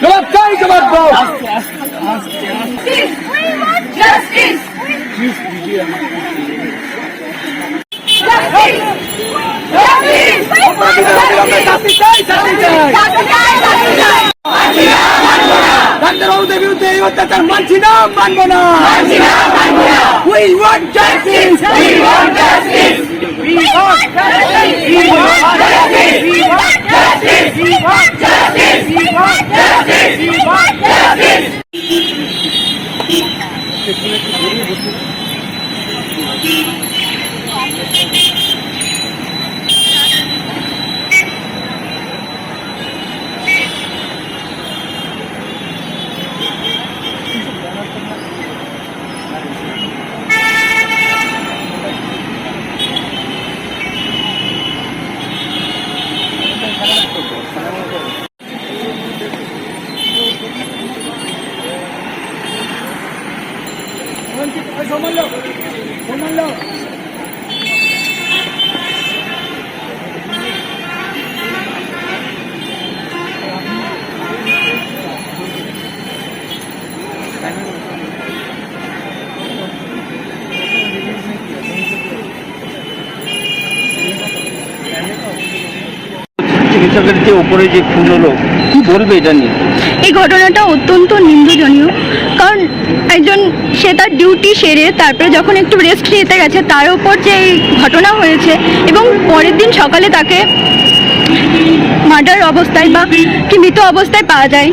জবাব চাই জবাব দাও। ডাক্তারবাবুদের বিরুদ্ধে না মানবো না we want justice we want justice We want justice! We want justice! Justice! Justice! Justice! ¡Suéltalo! ¡Suéltalo! চিকিৎসকের যে উপরে যে খুন হলো কি বলবে এটা নিয়ে? এই ঘটনাটা অত্যন্ত নিন্দনীয়। কারণ একজন, সে তার ডিউটি সেরে, তারপরে যখন একটু রেস্ট নিতে গেছে, তার উপর যে এই ঘটনা হয়েছে এবং পরের দিন সকালে তাকে মার্ডার অবস্থায় বা কি মৃত অবস্থায় পাওয়া যায়,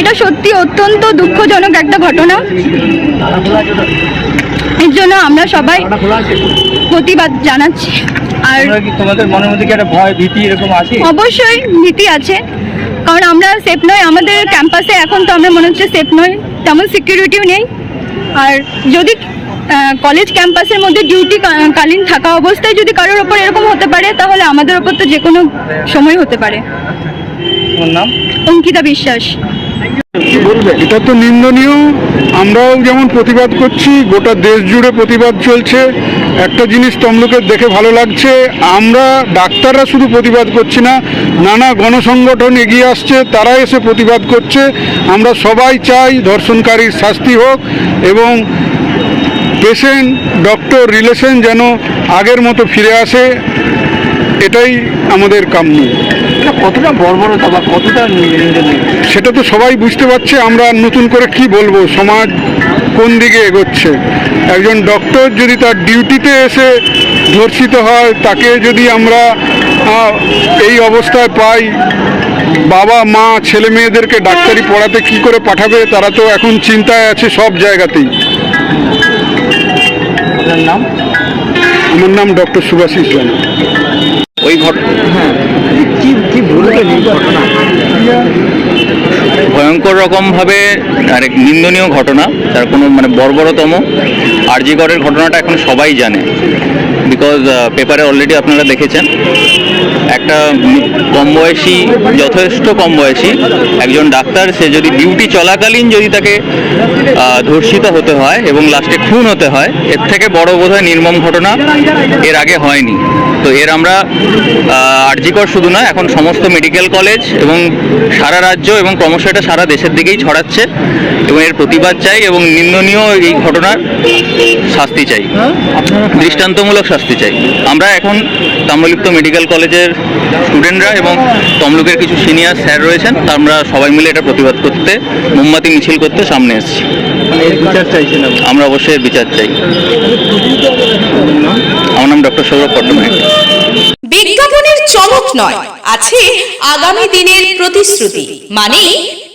এটা সত্যি অত্যন্ত দুঃখজনক একটা ঘটনা। এর জন্য আমরা সবাই প্রতিবাদ জানাচ্ছি। আর তোমরা তোমাদের মনের মধ্যে কি একটা ভয় ভীতি এরকম আছে? অবশ্যই ভীতি আছে। কারণ আমরা সেফ নয় আমাদের ক্যাম্পাসে এখন তো আমরা মনে হচ্ছে সেফ নয় তেমন সিকিউরিটিও নেই। আর যদি কলেজ ক্যাম্পাসের মধ্যে ডিউটি কালীন থাকা অবস্থায় যদি কারোর ওপর এরকম হতে পারে তাহলে আমাদের ওপর তো যে কোনো সময় হতে পারে। নাম? অঙ্কিতা বিশ্বাস। এটা তো নিন্দনীয়। আমরাও যেমন প্রতিবাদ করছি, গোটা দেশ জুড়ে প্রতিবাদ চলছে। একটা জিনিস তমলুকের দেখে ভালো লাগছে, আমরা ডাক্তাররা শুধু প্রতিবাদ করছি না, নানা গণসংগঠন এগিয়ে আসছে, তারা এসে প্রতিবাদ করছে। আমরা সবাই চাই ধর্ষণকারীর শাস্তি হোক এবং পেশেন্ট, ডক্টর রিলেশন যেন আগের মতো ফিরে আসে, এটাই আমাদের কাম্য। এটা কতটা বর্বরতা বা কতটা সেটা তো সবাই বুঝতে পারছে আমরা নতুন করে কি বলব সমাজ কোন দিকে এগোচ্ছে? একজন ডক্টর যদি তার ডিউটিতে এসে ধর্ষিত হয় তাকে যদি আমরা এই অবস্থায় পাই বাবা মা ছেলে মেয়েদেরকে ডাক্তারি পড়াতে কি করে পাঠাবে তারা তো এখন চিন্তায় আছে সব জায়গাতেই। নাম? আমার নাম ডক্টর সুভাষিস জানা ওই ঘটনা কি কি বলবেন এই ঘটনা ভয়ঙ্কর রকমভাবে আর এক নিন্দনীয় ঘটনা, তার কোনো মানে বর্বরতম আরজিগড়ের ঘটনাটা এখন সবাই জানে। বিকজ পেপারে অলরেডি আপনারা দেখেছেন, একটা কম বয়সী, যথেষ্ট কম বয়সী একজন ডাক্তার, সে যদি ডিউটি চলাকালীন যদি তাকে ধর্ষিত হতে হয় এবং লাস্টে খুন হতে হয়, এর থেকে বড় বোধহয় নির্মম ঘটনা এর আগে হয়নি। তো এর আমরা আরজিকর শুধু নয়, এখন সমস্ত মেডিকেল কলেজ এবং সারা রাজ্য এবং ক্রমশ এটা সারা দেশের দিকেই ছড়াচ্ছে এবং এর প্রতিবাদ চাই এবং নিন্দনীয় এই ঘটনার শাস্তি চাই। দৃষ্টান্তমূলক শাস্তি চাই। আমরা এখন তাম্রলিপ্ত মেডিকেল কলেজের স্টুডেন্টরা এবং তমলুকের কিছু সিনিয়র স্যার রয়েছেন আমরা সবাই মিলে এটা প্রতিবাদ করতে, মোমবাতি মিছিল করতে সামনে এসেছি। আমরা অবশ্যই বিচার চাই। আমার নাম ডক্টর সৌরভ পট্টনায়ক বিজ্ঞাপনের চমক নয়, আছে আগামী দিনের প্রতিশ্রুতি মানে